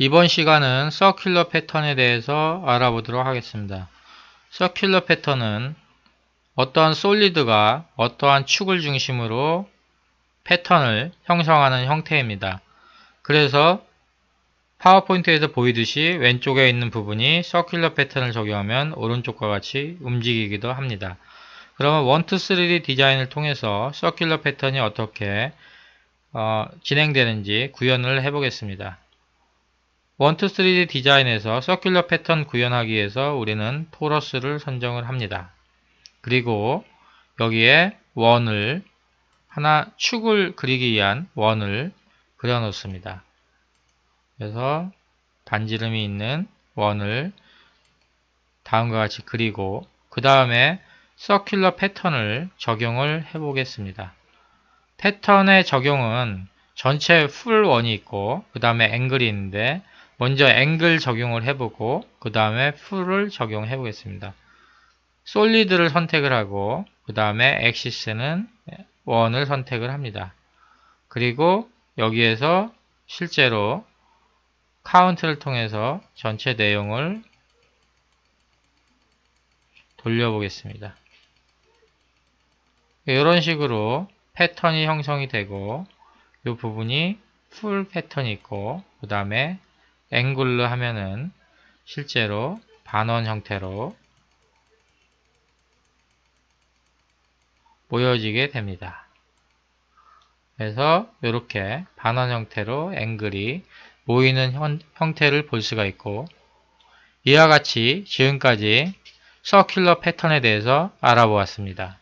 이번 시간은 서큘러 패턴에 대해서 알아보도록 하겠습니다. 서큘러 패턴은 어떠한 솔리드가 어떠한 축을 중심으로 패턴을 형성하는 형태입니다. 그래서 파워포인트에서 보이듯이 왼쪽에 있는 부분이 서큘러 패턴을 적용하면 오른쪽과 같이 움직이기도 합니다. 그러면 1, 2, 3D 디자인을 통해서 서큘러 패턴이 어떻게 어, 진행되는지 구현을 해보겠습니다. 1, 2, 3D 디자인에서 서큘러 패턴 구현하기 위해서 우리는 토러스를 선정을 합니다. 그리고 여기에 원을 하나 축을 그리기 위한 원을 그려 놓습니다. 그래서 반지름이 있는 원을 다음과 같이 그리고 그 다음에 서큘러 패턴을 적용을 해 보겠습니다. 패턴의 적용은 전체 풀 원이 있고 그 다음에 앵글이 있는데 먼저 앵글 적용을 해보고 그 다음에 풀을 적용해 보겠습니다. 솔리드를 선택을 하고 그 다음에 엑시스는 원을 선택을 합니다. 그리고 여기에서 실제로 카운트를 통해서 전체 내용을 돌려보겠습니다. 이런 식으로 패턴이 형성이 되고 이 부분이 풀 패턴이 있고 그 다음에 앵글로 하면은 실제로 반원 형태로 보여지게 됩니다. 그래서 이렇게 반원 형태로 앵글이 모이는 형, 형태를 볼 수가 있고 이와 같이 지금까지 서큘러 패턴에 대해서 알아보았습니다.